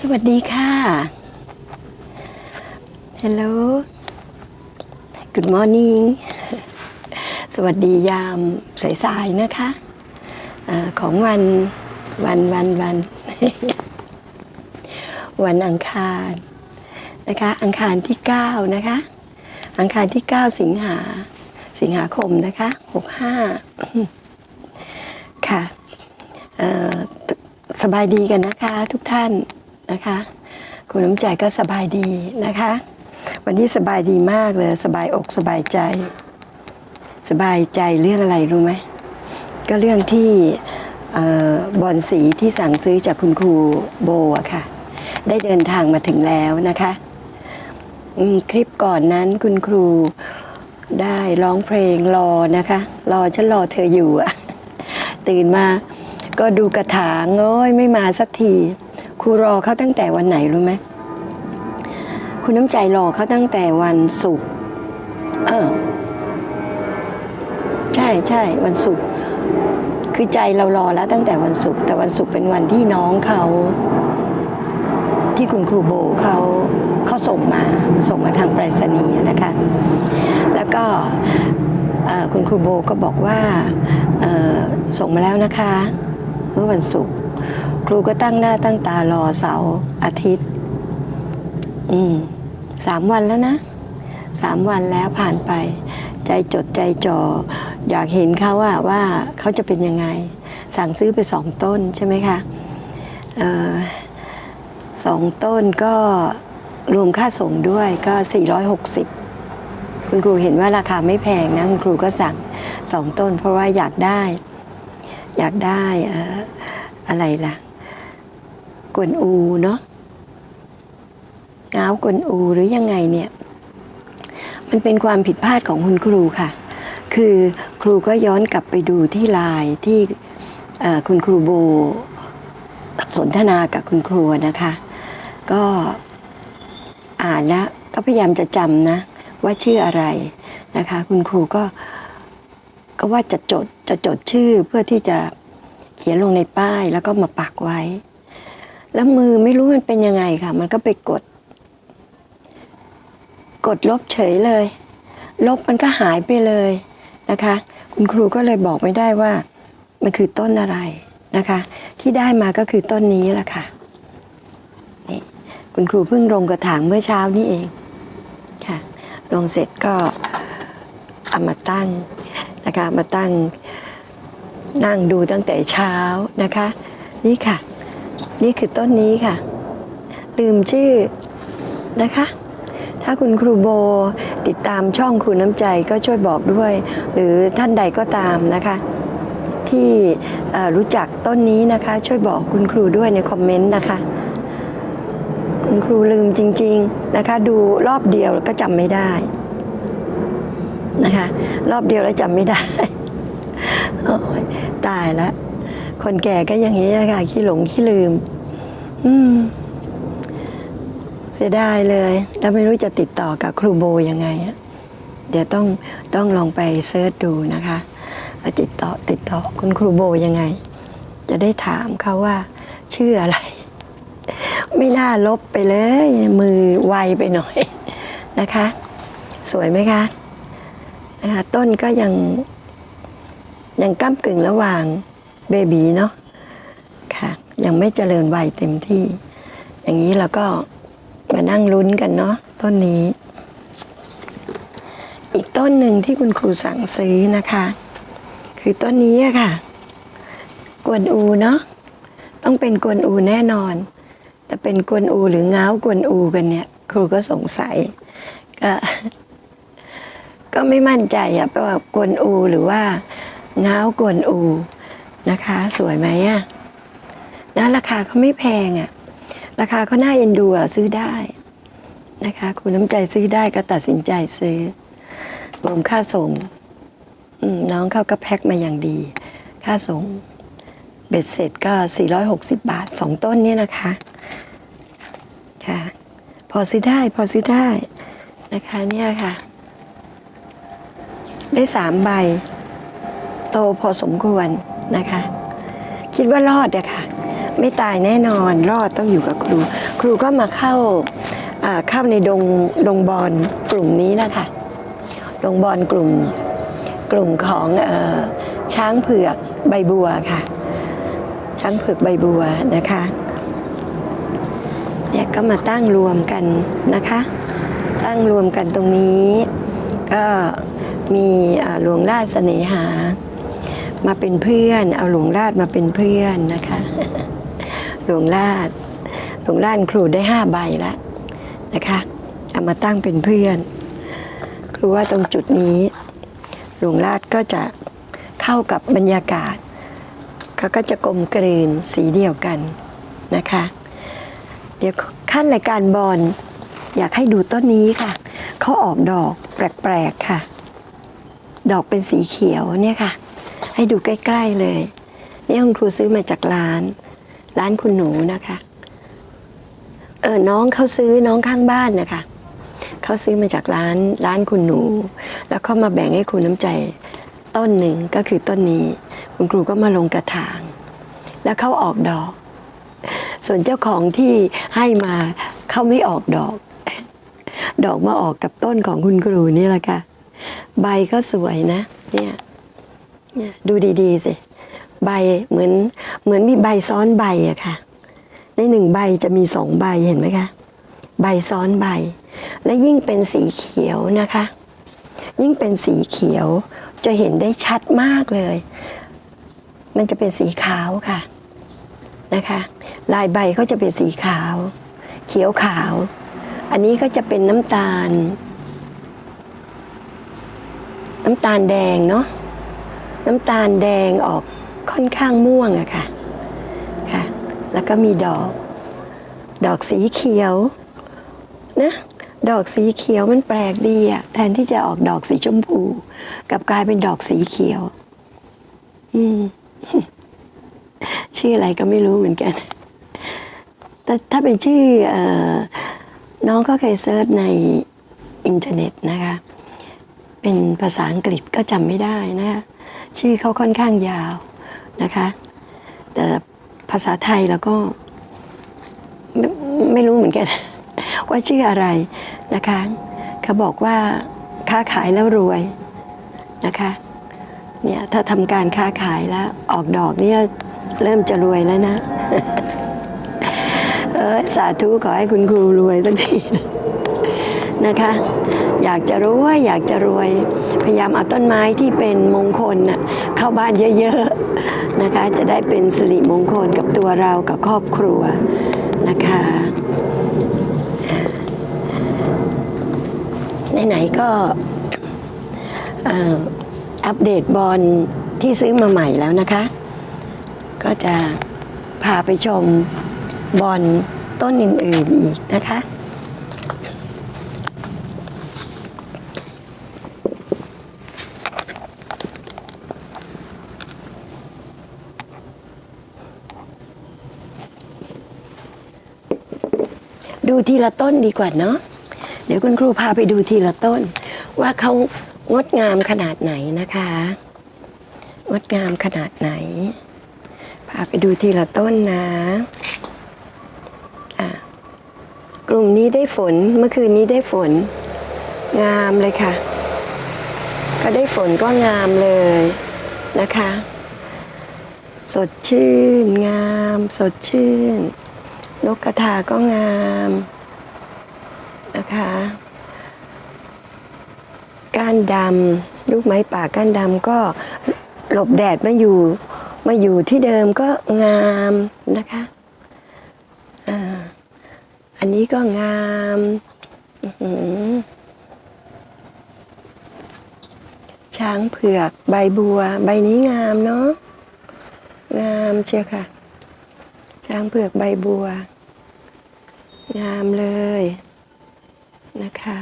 สวัสดีค่ะ Hello Good morning สวัสดียามสายๆนะคะอของวันวันวันวัน วันอังคารนะคะ อังคารที่ 9 นะคะ อังคารที่ 9 สิงหา สิงหาคมนะคะ 65 ค่ะเอ่อสบายดีกันนะคะทุกท่าน นะคะ คุณน้ำใจก็สบายดีนะคะ วันนี้สบายดีมากเลย สบายอกสบายใจ สบายใจเรื่องอะไรรู้ไหม ก็เรื่องที่บอลสีที่สั่งซื้อจากคุณครูโบอะค่ะ ได้เดินทางมาถึงแล้วนะคะคลิปก่อนนั้นคุณครูได้ร้องเพลงรอนะคะ รอฉันรอเธออยู่อะตื่นมาก็ดูกระถางโอ้ยไม่มาสักที ครูรอเขาตั้งแต่วันไหนรู้ไหมคุณน้ำใจรอเขาตั้งแต่วันศุกร์เออใช่ใช่วันศุกร์คือใจเรารอแล้วตั้งแต่วันศุกร์แต่วันศุกร์เป็นวันที่น้องเขา ที่คุณครูโบเขาเขาส่งมาส่งมาทางไปรษณีย์นะคะ แล้วก็คุณครูโบก็บอกว่าส่งมาแล้วนะคะ เมื่อวันศุกร์ รูก็ตั้งหน้าตั้งตารอเสาร์อาทิตย์ อืมสามวันแล้วนะสามวันแล้วผ่านไป ใจจดใจจ่ออยากเห็นเขาว่าว่าเขาจะเป็นยังไง สั่งซื้อไปสองต้นใช่ไหมคะออสองต้นก็รวมค่าส่งด้วยก็ 460 คุณครูเห็นว่าราคาไม่แพงนะ คุณครูก็สั่งสองต้นเพราะว่าอยากได้ อยากได้อออะไรล่ะ กวนอูเนาะเงาวกวนอูหรือยังไงเนี่ย มันเป็นความผิดพลาดของคุณครูค่ะ คือครูก็ย้อนกลับไปดูที่ลน์ที่คุณครูโบสนทนากับคุณครูนะคะ ก็อ่านแล้วก็พยายามจะจำนะ ว่าชื่ออะไรนะคะ คุณครูก็ก็ว่าจะจดจะจดชื่อเพื่อที่จะเขียนลงในป้ายแล้วก็มาปักไว้ แล้วมือไม่รู้มันเป็นยังไงค่ะ มันก็ไปกด กดลบเฉยเลย ลบมันก็หายไปเลยนะคะ คุณครูก็เลยบอกไม่ได้ว่ามันคือต้นอะไรนะคะ ที่ได้มาก็คือต้นนี้แหละค่ะนี่คุณครูเพิ่งลงกระถางเมื่อเช้านี้เองค่ะลงเสร็จก็เอามาตั้งนะคะมาตั้งนั่งดูตั้งแต่เช้านะคะ นี่ค่ะ นี่คือต้นนี้ค่ะ ลืมชื่อนะคะ ถ้าคุณครูโบติดตามช่องครูน้ำใจก็ช่วยบอกด้วย หรือท่านใดก็ตามนะคะ ที่รู้จักต้นนี้นะคะ ช่วยบอกคุณครูด้วยในคอมเมนต์นะคะ คุณครูลืมจริง ๆนะคะ ดูรอบเดียวก็จำไม่ได้นะคะ รอบเดียวแล้วจำไม่ได้ตายแล้ว คนแก่ก็อย่างนี้ค่ะขี้หลงขี้ลืม อืม เสียดายเลย แล้วไม่รู้จะติดต่อกับครูโบยังไงเดี๋ยวต้องต้องลองไปเซิร์ชดูนะคะติดต่อติดต่อคุณครูโบยังไง จะได้ถามเขาว่า ชื่ออะไร ไม่น่าลบไปเลย มือไวไปหน่อยนะคะ สวยไหมคะนะคะต้นก็ยังยังก้ากึ่งระหว่าง เบบีเนาะค่ะยังไม่เจริญวัยเต็มที่ อย่างนี้เราก็มานั่งลุ้นกันเนาะต้นนี้ อีกต้นหนึ่งที่คุณครูสั่งซื้อนะคะ คือต้นนี้ค่ะ กวนอูเนาะต้องเป็นกวนอูแน่นอน แต่เป็นกวนอูหรืองาวกวนอูกันเนี่ย ครูก็สงสัยก็ก็ไม่มั่นใจอะว่ากวนอูหรือว่าง้าวกวนอู นะคะ สวยไหมอะนะราคาเขาไม่แพงอะ ราคาเขาน่าเอ็นดูอะซื้อได้นะคะ คุณน้ำใจซื้อได้ก็ตัดสินใจซื้อรวมค่าส่งน้องเขาก็แพ็คมาอย่างดี ค่าส่งเบ็ดเสร็จก็ 460 บาทสองต้นนี่นะคะ ค่ะ พอซื้อได้ พอซื้อได้นะคะเนี่ยค่ะ ได้สามใบ โตพอสมควร นะคะ คิดว่ารอดอะค่ะ ไม่ตายแน่นอนรอดต้องอยู่กับครู ครูก็มาเข้าเข้าในดงดงบอลกลุ่มนี้นะคะดงบอลกลุ่มกลุ่มของออช้างเผือกใบบัวค่ะ ช้างเผือกใบบัวนะคะเนี่ยก็มาตั้งรวมกันนะคะ ตั้งรวมกันตรงนี้ก็มีหลวงราชเสนหา มาเป็นเพื่อน เอาหลวงราชมาเป็นเพื่อนนะคะ หลวงราชหลวงราชครูได้ห้าใบแล้วนะคะเอามาตั้งเป็นเพื่อน ครูว่าตรงจุดนี้ หลวงราชก็จะเข้ากับบรรยากาศเขาก็จะกลมกลืนสีเดียวกันนะคะ เดี๋ยวขั้นรายการบอลอยากให้ดูต้นนี้ค่ะเขาออกดอกแปลกๆค่ะ ดอกเป็นสีเขียวเนี่ยค่ะ ให้ดูใกล้ๆเลยนี่คุณครูซื้อมาจากร้าน ร้านคุณหนูนะคะเออน้องเขาซื้อน้องข้างบ้านนะคะเขาซื้อมาจากร้านร้านคุณหนู แล้วเขามาแบ่งให้คุณน้ำใจต้นหนึ่งก็คือต้นนี้ คุณครูก็มาลงกระถาง แล้วเขาออกดอก ส่วนเจ้าของที่ให้มาเขาไม่ออกดอก ดอกมาออกกับต้นของคุณครูนี่แหละค่ะ ใบก็สวยนะ เนี่ย เนี่ยดูดีๆสิ ใบเหมือนเหมือนมีใบซ้อนใบอะค่ะ ในหนึ่งใบจะมีสองใบเห็นไหมคะ ใบซ้อนใบ และยิ่งเป็นสีเขียวนะคะ ยิ่งเป็นสีเขียวจะเห็นได้ชัดมากเลย มันจะเป็นสีขาวค่ะนะคะ ลายใบก็จะเป็นสีขาว เขียวขาว อันนี้ก็จะเป็นน้ำตาล น้ำตาลแดงเนาะ น้ำตาลแดงออกค่อนข้างม่วงอะค่ะค่ะ แล้วก็มีดอก ดอกสีเขียวนะดอกสีเขียวมันแปลกดีอะแทนที่จะออกดอกสีชมพูกลับกลายเป็นดอกสีเขียว อืม ชื่ออะไรก็ไม่รู้เหมือนกัน แต่ถ้าเป็นชื่อเออน้องก็เคยเซิร์ชในอินเทอร์เน็ตนะคะ เป็นภาษาอังกฤษก็จำไม่ได้นะคะ ชื่อเขาค่อนข้างยาวนะคะ แต่ภาษาไทยแล้วก็ไม่ไม่รู้เหมือนกัน ว่าชื่ออะไรนะคะ เขาบอกว่าค้าขายแล้วรวยนะคะเนี่ยถ้าทำการค้าขายแล้วออกดอกเนี่ยเริ่มจะรวยแล้วนะ เออสาธุขอให้คุณครูรวยสักที นะคะ อยากจะรู้ว่าอยากจะรวย พยายามเอาต้นไม้ที่เป็นมงคลนะเข้าบ้านเยอะๆนะคะ จะได้เป็นสิริมงคลกับตัวเรากับครอบครัวนะคะไหนๆก็อัปเดตบอลที่ซื้อมาใหม่แล้วนะคะ ก็จะพาไปชมบอลต้นอื่นๆอีกนะคะ ทีละต้นดีกว่าเนาะเดี๋ยวคุณครูพาไปดูทีละต้น ว่าเขางดงามขนาดไหนนะคะ งดงามขนาดไหน พาไปดูทีละต้นนะอะกลุ่มนี้ได้ฝนเมื่อคืนนี้ได้ฝน งามเลยค่ะ ก็ได้ฝนก็งามเลยนะคะ สดชื่นงาม สดชื่น นกกระทาก็งามนะคะ ก้านดำลูกไม้ป่าก้านดำก็หลบแดดมาอยู่มาอยู่ที่เดิมก็งามนะคะอ่าอันนี้ก็งามช้างเผือกใบบัว ใบนี้งามเนาะงามเชียวค่ะ ช้างเผือกใบบัว งามเลยนะคะ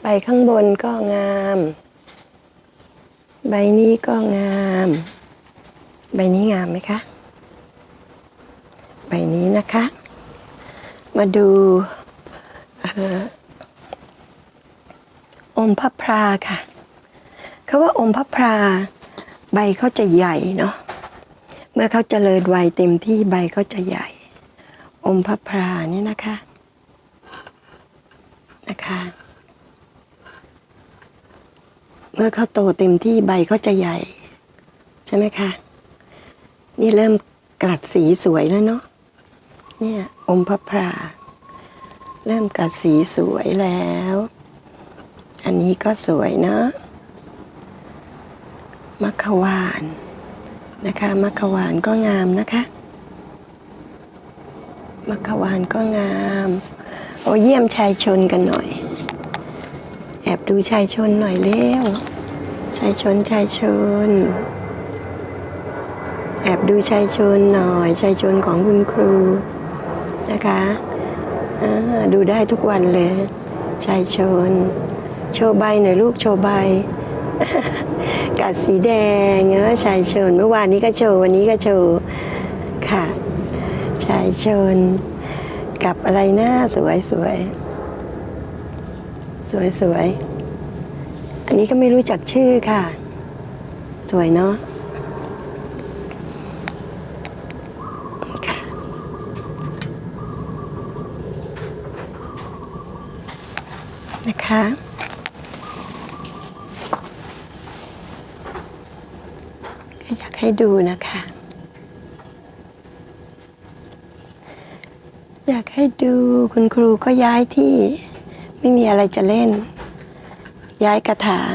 ใบข้างบนก็งาม ใบนี้ก็งาม ใบนี้งามไหมคะ ใบนี้นะคะ มาดูอมพระพราค่ะเขาว่าอมพระพรา ใบเขาจะใหญ่เนาะ เมื่อเขาเจริญวัยเต็มที่ใบเขาจะใหญ่ อมพระพรานี่นะคะนะคะ เมื่อเขาโตเต็มที่ใบเขาจะใหญ่ ใช่ไหมคะ นี่เริ่มกลัดสีสวยแล้วเนาะเนี่ยอมพระพราเริ่มกลัดสีสวยแล้ว อันนี้ก็สวยเนาะมัคควานนะคะ มัคควานก็งามนะคะ มัคควานก็งามโอเยี่ยมชายชนกันหน่อย แอบดูชายชนหน่อยเร็วชายชนชายชน แอบดูชายชนหน่อยชายชนของคุณครูนะคะดูได้ทุกวันเลยชายชน โชว์ใบหน่อยลูกโชว์ใบกัดสีแดงเนออชายชนเมื่อวานนี้ก็โชว์วันนี้ก็โชว์ค่ะายชน กับอะไรหน้าสวยสวยสวยสวยอันนี้ก็ไม่รู้จักชื่อค่ะ สวยเนาะค่ะนะคะอยากให้ดูนะคะ อยากให้ดูคุณครูก็ย้ายที่ ไม่มีอะไรจะเล่น ย้ายกระถาง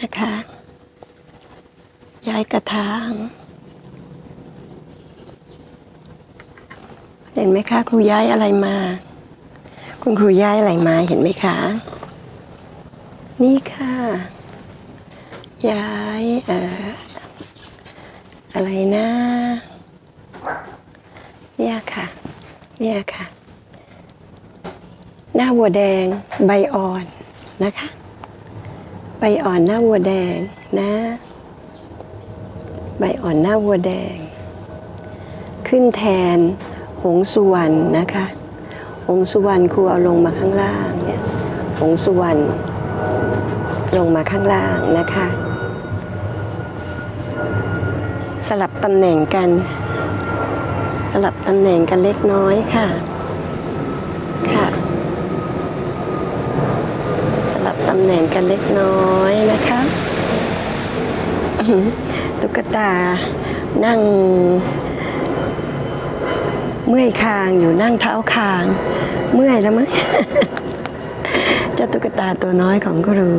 นะคะ ย้ายกระถาง เห็นไหมคะ ครูย้ายอะไรมา คุณครูย้ายอะไรมาเห็นไหมคะ นี่ค่ะ ย้ายเอ่ออะไรนะเนี่ยค่ะ เนี่ยค่ะ หน้าวัวแดงใบอ่อนนะคะ ใบอ่อนหน้าวัวแดงนะ ใบอ่อนหน้าวัวแดง ขึ้นแทนหงสุวรรณนะคะหงสุวรรณครูเอาลงมาข้างล่างเนี่ยหงสุวรรณลงมาข้างล่างนะคะ สลับตำแหน่งกัน สลับตำแหน่งกันเล็กน้อยค่ะ ค่ะ สลับตำแหน่งกันเล็กน้อยนะคะตุ๊กตานั่ง เมื่อยคางอยู่นั่งเท้าคาง เมื่อยแล้วมั้งเจ้าตุ๊กตาตัวน้อยของครู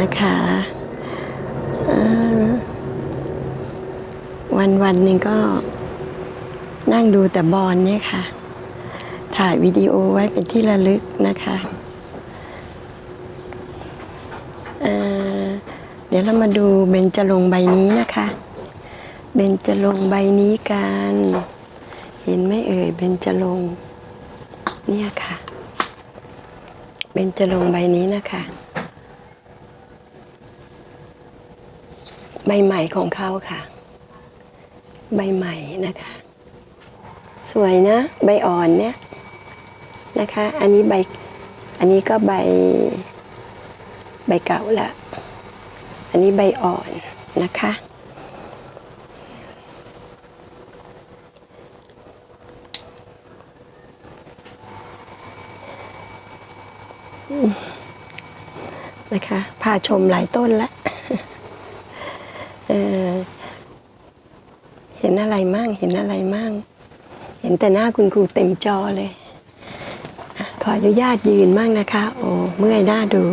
นะคะวันวันหนึ่งก็ นั่งดูแต่บอลเนี่ยค่ะ ถ่ายวิดีโอไว้เป็นที่ระลึกนะคะเเดี๋ยวเรามาดูเบญจรงใบนี้นะคะ เบญจรงใบนี้กัน เห็นไหมเอ่ยเบญจรงเนี่ยค่ะ เบญจรงใบนี้นะคะ ใบใหม่ของเขาค่ะ ใบใหม่นะคะ สวยนะ ใบอ่อนเนี่ยนะคะ อันนี้ใบ อันนี้ก็ใบ ใบเก่าละ อันนี้ใบอ่อนนะคะ นะคะ พาชมหลายต้นละเเห็นอะไรมั่ง เห็นอะไรมั่ง เห็นแต่หน้าคุณครูเต็มจอเลย ขออนุญาตยืนมั่งนะคะ โอ้เมื่อยหน้าดู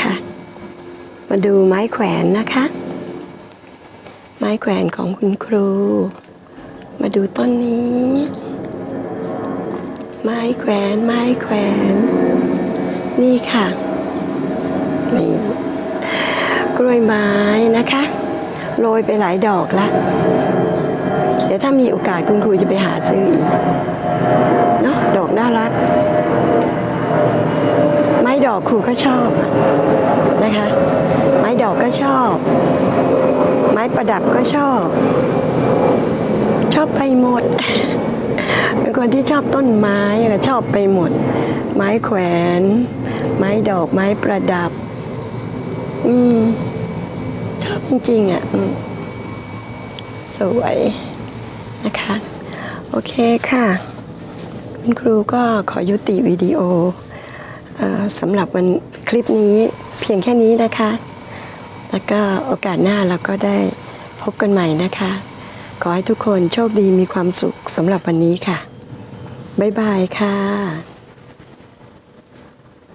ค่ะ มาดูไม้แขวนนะคะ ไม้แขวนของคุณครู มาดูต้นนี้ ไม้แขวนไม้แขวน นี่ค่ะ นี่ กล้วยไม้นะคะ โรยไปหลายดอกละ ดี๋ยวถ้ามีโอกาสคุณครูจะไปหาซื้ออีกเนาะดอกน่ารัก ไม้ดอกครูก็ชอบนะคะ ไม้ดอกก็ชอบ ไม้ประดับก็ชอบ ชอบไปหมด เป็นคนที่ชอบต้นไม้อะชอบไปหมด ไม้แขวน ไม้ดอกไม้ประดับ อืม ชอบจริงๆอะสวย นะคะ โอเคค่ะ คุณครูก็ขอยุติวิดีโออสำหรับวันคลิปนี้เพียงแค่นี้นะคะ แล้วก็โอกาสหน้าเราก็ได้พบกันใหม่นะคะ ขอให้ทุกคนโชคดีมีความสุขสำหรับวันนี้ค่ะ บ๊ายบายค่ะ